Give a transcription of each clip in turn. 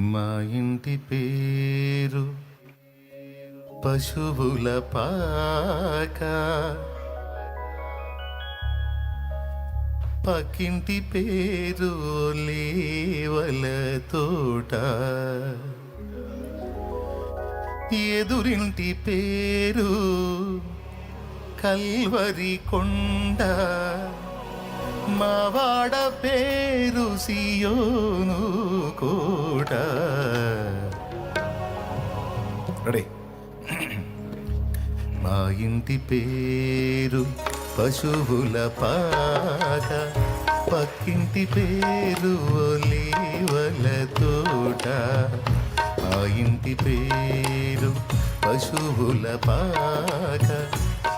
మా ఇంటి పేరు పశువుల పాక. పక్కింటి పేరు లేవల తోట. ఎదురింటి పేరు కల్వరి కొండ. మావాడ పేరు సియోను కోట. రెడీ. మా ఇంటి పేరు పశువుల పాట. పక్కింటి పేరు ఒలీవల తోట. మా ఇంటి పేరు పశువుల పాట.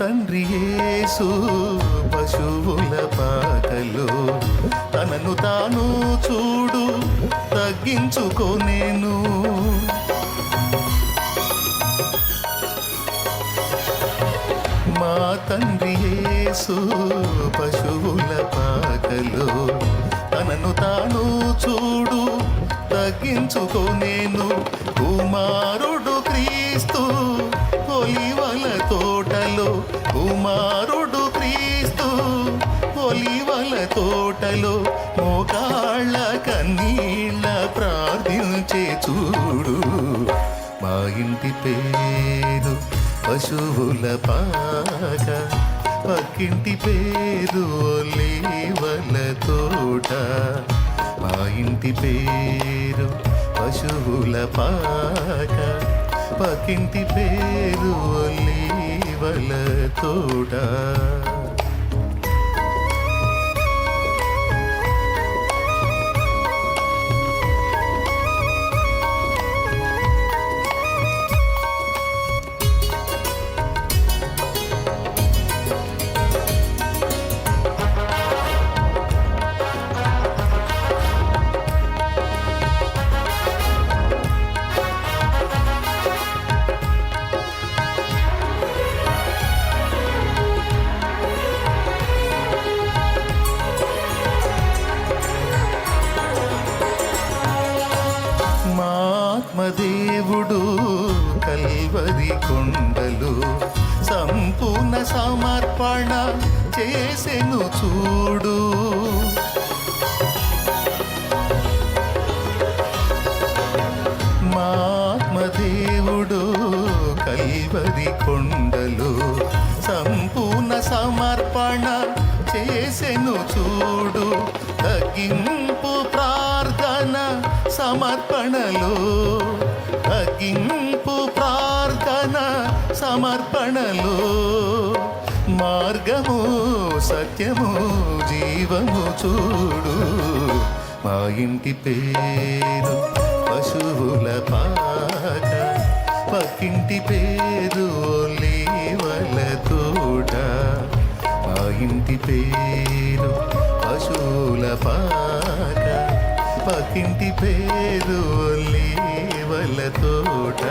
తండ్రి యేసు పశువుల పాకలో తనను తాను చూడు తగ్గించుకోనేను మా తండ్రి యేసు పశువుల పాకలో తనను తాను చూడు తగ్గించుకోనేను కుమారుడు క్రీస్తు కొలివా కుమారుడు క్రీస్తు ఒలివల తోటలో మోకాళ్ళ కన్నీళ్ళ ప్రార్థించే చూడు. మా ఇంటి పేరు పశువుల పాక పక్కింటి పేరు ఒలివల తోట. మా ఇంటి పేరు పశువుల పాక పక్కింటి పేరు ఒలివల తోట. ఆత్మదేవుడు కల్వరి కొండలు సంపూర్ణ సమర్పణ చేసెను చూడు. మాత్మదేవుడు కల్వరి కొండలు సంపూర్ణ సమర్పణ చేసెను చూడు. తగ్గింపు ప్రార్థన సమర్పణలు. తగ్గింపు ప్రార్థన సమర్పణలో. మార్గము సత్యము జీవము చూడు. మా ఇంటి పేరు పశువుల పాక పక్కింటి పేరు లేవల తోట. మా ఇంటి పేరు పక్కింటి పేరు ఒలీవల తోట.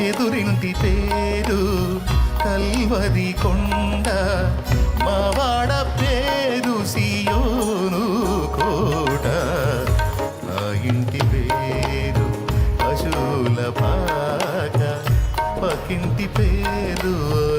ఎదురింటి పేరు కల్వరి కొండ. మావాడ పేరు సియోను కోట. నా ఇంటి పేరు పశువుల పాక. పక్కింటి పేరు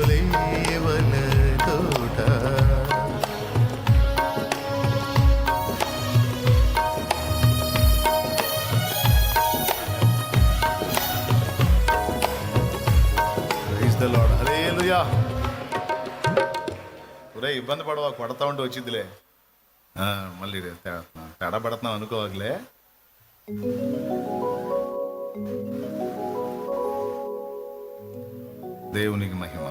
ప్రైజ్ ద లార్డ్ హల్లెలూయా ఒరే ఇబ్బంది పడవా కొడతా ఉంటే వచ్చిందిలే మళ్ళీ రే- తే- తేడా పడుతున్నాం అనుకోవాలే దేవునికి మహిమ.